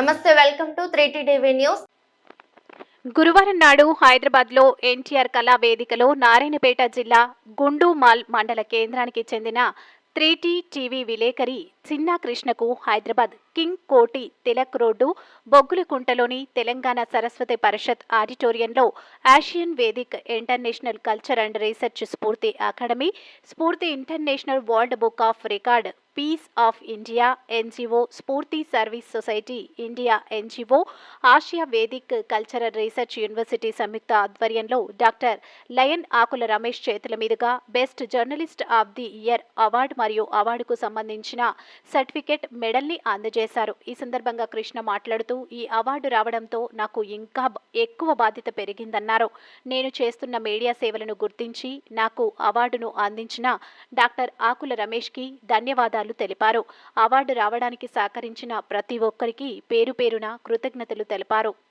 నమస్తే welcome to three TV news. గురువారం నాడు హైదరాబాద్లో ఎన్టీఆర్ కళా వేదికలో నారాయణపేట జిల్లా గుండుమాల్ మండల కేంద్రానికి చెందిన త్రీటీ టీవీ విలేకరి చిన్నా కృష్ణకు హైదరాబాద్ కింగ్ కోటి తిలక్ రోడ్డు బొగ్గులకుంటలోని తెలంగాణ సరస్వతి పరిషత్ ఆడిటోరియంలో Asian Vedic international culture and research Spoorthi academy Spoorthi international world book of record peace of India NGO Spoorthi service society India NGO Asia Vedic cultural research university సంయుక్త ఆధ్వర్యంలో doctor lion Akula Ramesh చేతుల మీదుగా best journalist of the year award మరియు అవార్డుకు సంబంధించిన certificate మెడల్ని అందజేశారు. ఈ సందర్భంగా కృష్ణ మాట్లాడుతూ ఈ అవార్డు రావడంతో నాకు ఇంకా ఎక్కువ బాధ్యత పెరిగిందన్నారు. నేను చేస్తున్న మీడియా సేవలను గుర్తించి నాకు అవార్డును అందించిన డాక్టర్ ఆకుల రమేష్కి ధన్యవాదాలు తెలిపారు. అవార్డు రావడానికి సహకరించిన ప్రతి ఒక్కరికి పేరు పేరున కృతజ్ఞతలు తెలిపారు.